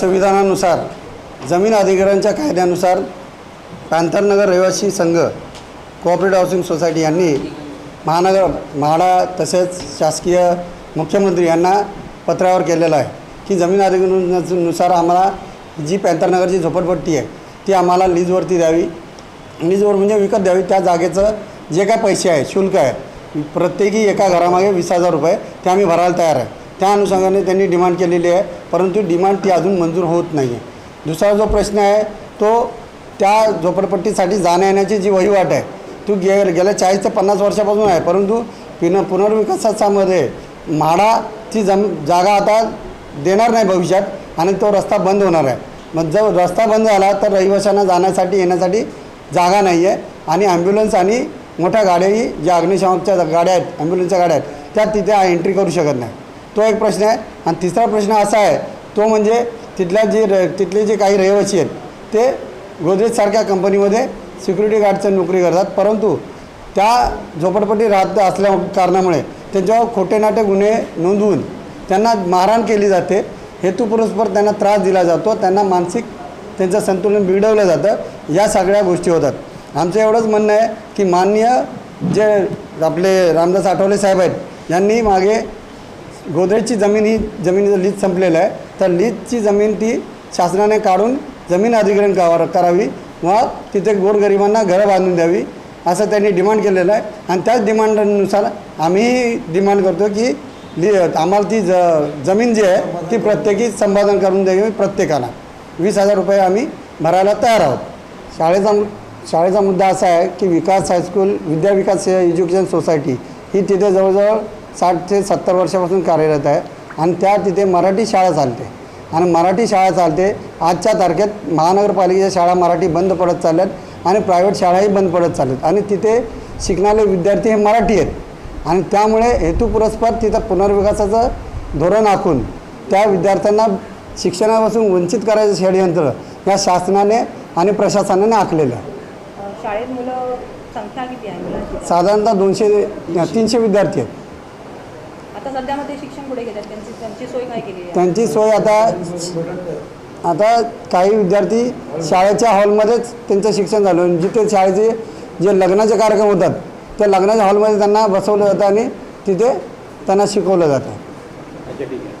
संविधानानुसार जमीन अधिकाऱ्यांच्या कायद्यानुसार पॅंथरनगर रहिवासी संघ कोऑपरेटिव्ह हाऊसिंग सोसायटी यांनी महानगर म्हाडा तसेच शासकीय मुख्यमंत्री यांना पत्रावर केलेलं आहे की जमीन अधिग्रहणानुसार आम्हाला जी पॅंथरनगरची झोपडपट्टी आहे ती आम्हाला लीजवरती द्यावी. लीजवर म्हणजे विकत द्यावी. त्या जागेचं जे काय पैसे आहे शुल्क आहे प्रत्येकी एका घरामागे वीस हजार रुपये ते आम्ही भरायला तयार आहे. त्या अनुषंगाने त्यांनी डिमांड केलेली आहे परंतु डिमांड ती अजून मंजूर होत नाही आहे दुसरा जो प्रश्न आहे तो त्या झोपडपट्टीसाठी जाण्या येण्याची जी वहिवाट आहे तो गे गेल्या चाळीस ते पन्नास वर्षापासून आहे परंतु पिन पुनर्विकासामध्ये म्हाडाची जम जागा आता देणार नाही भविष्यात आणि तो रस्ता बंद होणार आहे. मग जर रस्ता बंद झाला तर रहिवाशांना जाण्यासाठी येण्यासाठी जागा नाही आहे आणि ॲम्ब्युलन्स आणि मोठ्या गाड्याही ज्या अग्निशामकच्या गाड्या आहेत ॲम्ब्युलन्सच्या गाड्या आहेत त्या तिथे एंट्री करू शकत नाही. तो एक प्रश्न आहे. आणि तिसरा प्रश्न असा आहे तो म्हणजे तिथल्या जे र तिथले जे काही रहिवासी आहेत ते गोदरेजसारख्या कंपनीमध्ये सिक्युरिटी गार्डचं नोकरी करतात. परंतु त्या झोपडपट्टी राहत असल्या कारणामुळे त्यांच्यावर खोटे नाटे गुन्हे नोंदवून त्यांना मारहाण केली जाते. हेतुपुरस्पर त्यांना त्रास दिला जातो. त्यांना मानसिक त्यांचं संतुलन बिघडवलं जातं. या सगळ्या गोष्टी होतात. आमचं एवढंच म्हणणं आहे की माननीय जे आपले रामदास आठवले साहेब आहेत यांनी मागे गोदरेजची जमीन ही जमिनीचं लीज संपलेलं आहे. तर लीजची जमीन ती शासनाने काढून जमीन अधिग्रहण कावा करावी. व तिथे गोरगरिबांना घरं बांधून द्यावी. असं त्यांनी डिमांड केलेलं आहे. आणि त्याच डिमांडनुसार आम्ही डिमांड करतो की ली आम्हाला ती ज जमीन जी आहे ती प्रत्येकी संपादन करून द्यावी प्रत्येकाला. वीस हजार रुपये आम्ही भरायला तयार आहोत. शाळेचा शाळेचा मुद्दा असा आहे की Vikas high school Vidya Vikas education society ही तिथे जवळजवळ साठ ते सत्तर वर्षापासून कार्यरत आहे आणि त्या तिथे मराठी शाळा चालते. आणि मराठी शाळा चालते. आजच्या तारखेत महानगरपालिकेच्या शाळा मराठी बंद पडत चालल्यात आणि प्रायव्हेट शाळाही बंद पडत चालल्यात. आणि तिथे शिकणारे विद्यार्थी हे मराठी आहेत. आणि त्यामुळे हेतुपुरस्पर तिथं पुनर्विकासाचं धोरण आखून त्या विद्यार्थ्यांना शिक्षणापासून वंचित करायचं षडयंत्र या शासनाने आणि प्रशासनाने आखलेलं आहे. शाळेत मुलं संख्या किती आहे साधारणतः दोनशे तीनशे विद्यार्थी आहेत. आता सध्या मग ते शिक्षण कुठे घेतात? त्यांची त्यांची सोय काय केली आहे? त्यांची सोय आता आता काही विद्यार्थी शाळेच्या हॉलमध्येच त्यांचं शिक्षण झालं. आणि जिथे शाळेचे जे लग्नाचे कार्यक्रम होतात त्या लग्नाच्या हॉलमध्ये त्यांना बसवलं जातं आणि तिथे त्यांना शिकवलं जातं. अच्छा ठीक आहे.